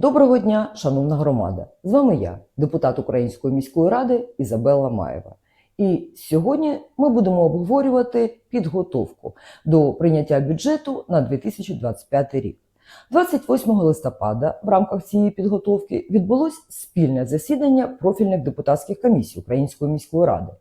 Доброго дня, шановна громада! З вами я, депутат Української міської ради Ізабелла Маєва. І сьогодні ми будемо обговорювати підготовку до прийняття бюджету на 2025 рік. 28 листопада в рамках цієї підготовки відбулось спільне засідання профільних депутатських комісій Української міської ради.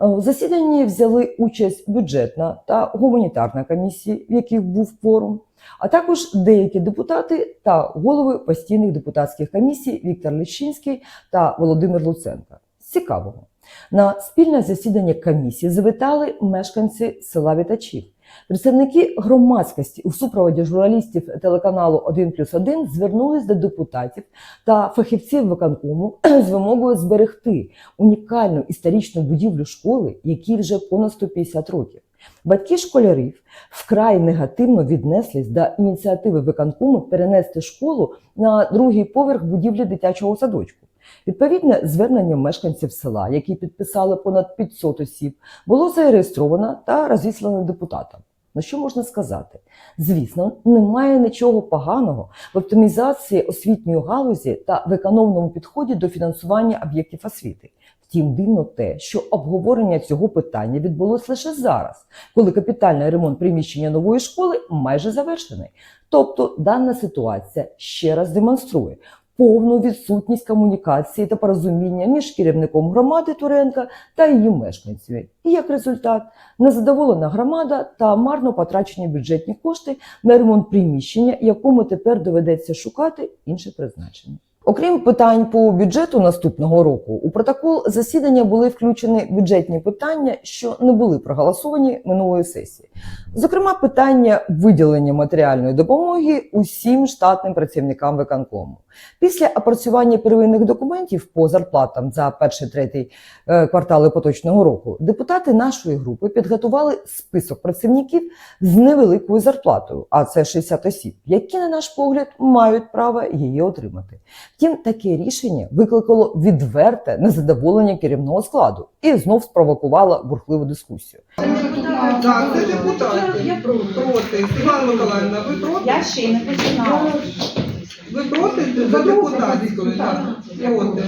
Е, У засіданні взяли участь бюджетна та гуманітарна комісії, в яких був форум, а також деякі депутати та голови постійних депутатських комісій Віктор Лещинський та Володимир Луценко. Цікавого. На спільне засідання комісії завітали мешканці села Вітачів. Представники громадськості у супроводі журналістів телеканалу 1 плюс 1 звернулись до депутатів та фахівців виконкому з вимогою зберегти унікальну історичну будівлю школи, якій вже понад 150 років. Батьки школярів вкрай негативно віднеслись до ініціативи виконкому перенести школу на другий поверх будівлі дитячого садочку. Відповідне звернення мешканців села, які підписали понад 500 осіб, було зареєстровано та розіслано депутатам. Ну що можна сказати? Звісно, немає нічого поганого в оптимізації освітньої галузі та в економному підході до фінансування об'єктів освіти. Втім, дивно те, що обговорення цього питання відбулось лише зараз, коли капітальний ремонт приміщення нової школи майже завершений. Тобто дана ситуація ще раз демонструє повну відсутність комунікації та порозуміння між керівником громади Туренка та її мешканцями. І як результат, незадоволена громада та марно потрачені бюджетні кошти на ремонт приміщення, якому тепер доведеться шукати інше призначення. Окрім питань по бюджету наступного року, у протокол засідання були включені бюджетні питання, що не були проголосовані минулої сесії. Зокрема, питання виділення матеріальної допомоги усім штатним працівникам виконкому. Після опрацювання первинних документів по зарплатам за перший третій е, квартали поточного року депутати нашої групи підготували список працівників з невеликою зарплатою, а це 60 осіб, які, на наш погляд, мають право її отримати. Втім, таке рішення викликало відверте незадоволення керівного складу і знов спровокувало бурхливу дискусію. Так, це депутати. Про- Проти. Івана Миколаївна, ви проти? Я ще й не починала. Ви проти за депутатською? Проти.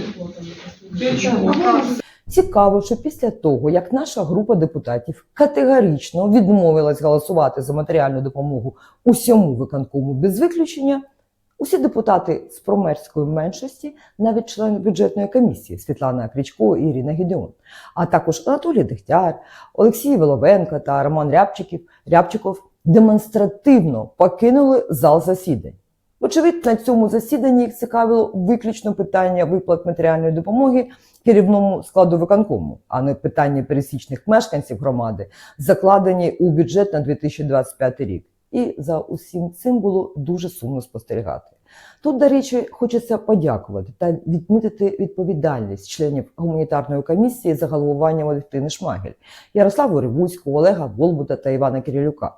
Для чого? Цікаво, що після того, як наша група депутатів категорично відмовилась голосувати за матеріальну допомогу усьому виконкому без виключення, усі депутати з промерської меншості, навіть члени бюджетної комісії Світлана Крічко і Ірина Гідеон, а також Анатолій Дегтяр, Олексій Воловенко та Роман Рябчиків, Рябчиков демонстративно покинули зал засідань. Вочевидь, на цьому засіданні їх цікавило виключно питання виплат матеріальної допомоги керівному складу виконкому, а не питання пересічних мешканців громади, закладені у бюджет на 2025 рік. І за усім цим було дуже сумно спостерігати. Тут, до речі, хочеться подякувати та відмітити відповідальність членів гуманітарної комісії за головування Валентини Шмагель, Ярославу Ревуцького, Олега Болбута та Івана Кирилюка.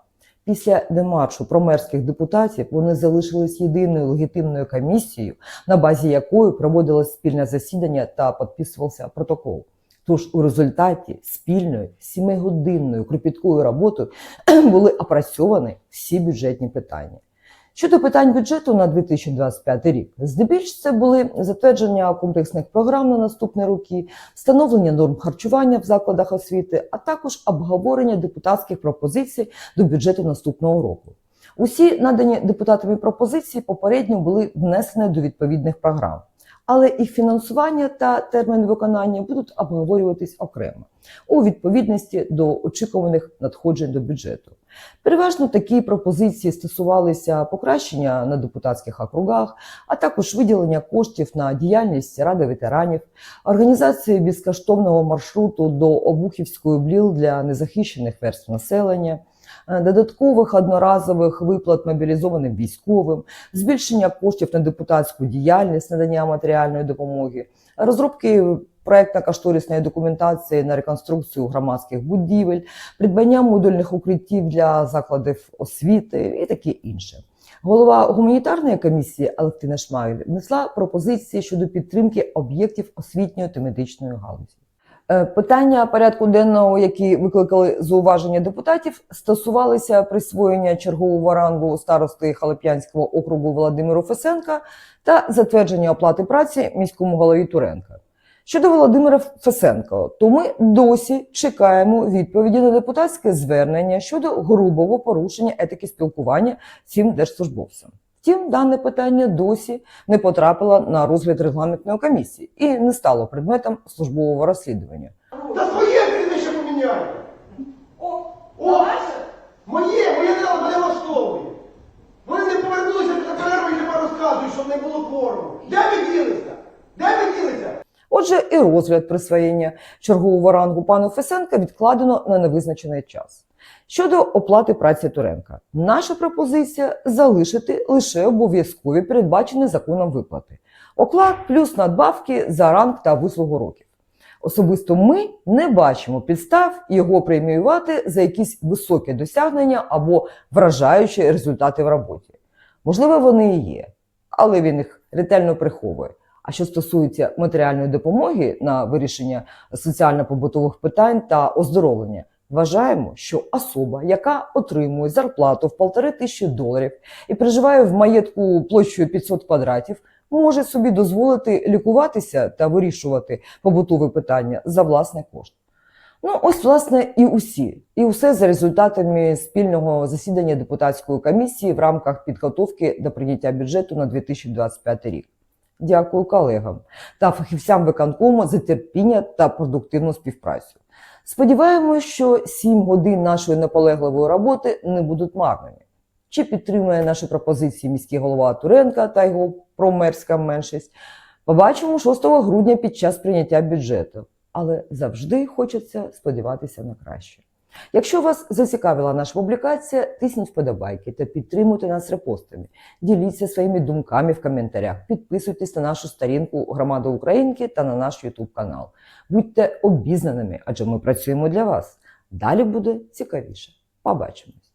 Після демаршу промерських депутатів вони залишились єдиною легітимною комісією, на базі якої проводилось спільне засідання та підписувався протокол. Тож у результаті спільною сімигодинною кропіткою роботою були опрацьовані всі бюджетні питання. Щодо питань бюджету на 2025 рік, здебільш це були затвердження комплексних програм на наступні роки, встановлення норм харчування в закладах освіти, а також обговорення депутатських пропозицій до бюджету наступного року. Усі надані депутатами пропозиції попередньо були внесені до відповідних програм, але їх фінансування та термін виконання будуть обговорюватись окремо у відповідності до очікуваних надходжень до бюджету. Переважно такі пропозиції стосувалися покращення на депутатських округах, а також виділення коштів на діяльність Ради ветеранів, організації безкоштовного маршруту до Обухівської бліл для незахищених верств населення, додаткових одноразових виплат мобілізованим військовим, збільшення коштів на депутатську діяльність, надання матеріальної допомоги, розробки проектно-кошторисної документації на реконструкцію громадських будівель, придбання модульних укриттів для закладів освіти і таке інше. Голова гуманітарної комісії Алевтина Шмайль внесла пропозиції щодо підтримки об'єктів освітньої та медичної галузі. Е, Питання порядку денного, які викликали зауваження депутатів, стосувалися присвоєння чергового рангу старости Халеп'янського округу Володимиру Фесенка та затвердження оплати праці міському голові Туренка. Щодо Володимира Фесенка, то ми досі чекаємо відповіді на депутатське звернення щодо грубого порушення етики спілкування цим держслужбовцям. Втім, дане питання досі не потрапило на розгляд регламентної комісії і не стало предметом службового розслідування. Та своє прізвище поміняй! О, О! Моє, моє дело мене влаштовує. Вони не повернулися після перерви і тепер розказують, що не було кворуму. Де ви ділися? Де ви ділися? Отже, і розгляд присвоєння чергового рангу пану Фесенка відкладено на невизначений час. Щодо оплати праці Туренка, наша пропозиція залишити лише обов'язкові передбачені законом виплати. Оклад плюс надбавки за ранг та вислугу років. Особисто ми не бачимо підстав його преміювати за якісь високі досягнення або вражаючі результати в роботі. Можливо, вони і є, але він їх ретельно приховує. А що стосується матеріальної допомоги на вирішення соціально-побутових питань та оздоровлення, вважаємо, що особа, яка отримує зарплату в полтори тисячі доларів і проживає в маєтку площею 500 квадратів, може собі дозволити лікуватися та вирішувати побутові питання за власний кошт. Ну, ось, власне, і усі, і усе за результатами спільного засідання депутатської комісії в рамках підготовки до прийняття бюджету на 2025 рік. Дякую колегам та фахівцям виконкому за терпіння та продуктивну співпрацю. Сподіваємось, що 7 годин нашої наполегливої роботи не будуть марними. Чи підтримує наші пропозиції міський голова Туренка та його промерська меншість? Побачимо 6 грудня під час прийняття бюджету, але завжди хочеться сподіватися на краще. Якщо вас зацікавила наша публікація, тисніть вподобайки та підтримуйте нас репостами. Діліться своїми думками в коментарях, підписуйтесь на нашу сторінку Громада Українки та на наш YouTube канал. Будьте обізнаними, адже ми працюємо для вас. Далі буде цікавіше. Побачимось!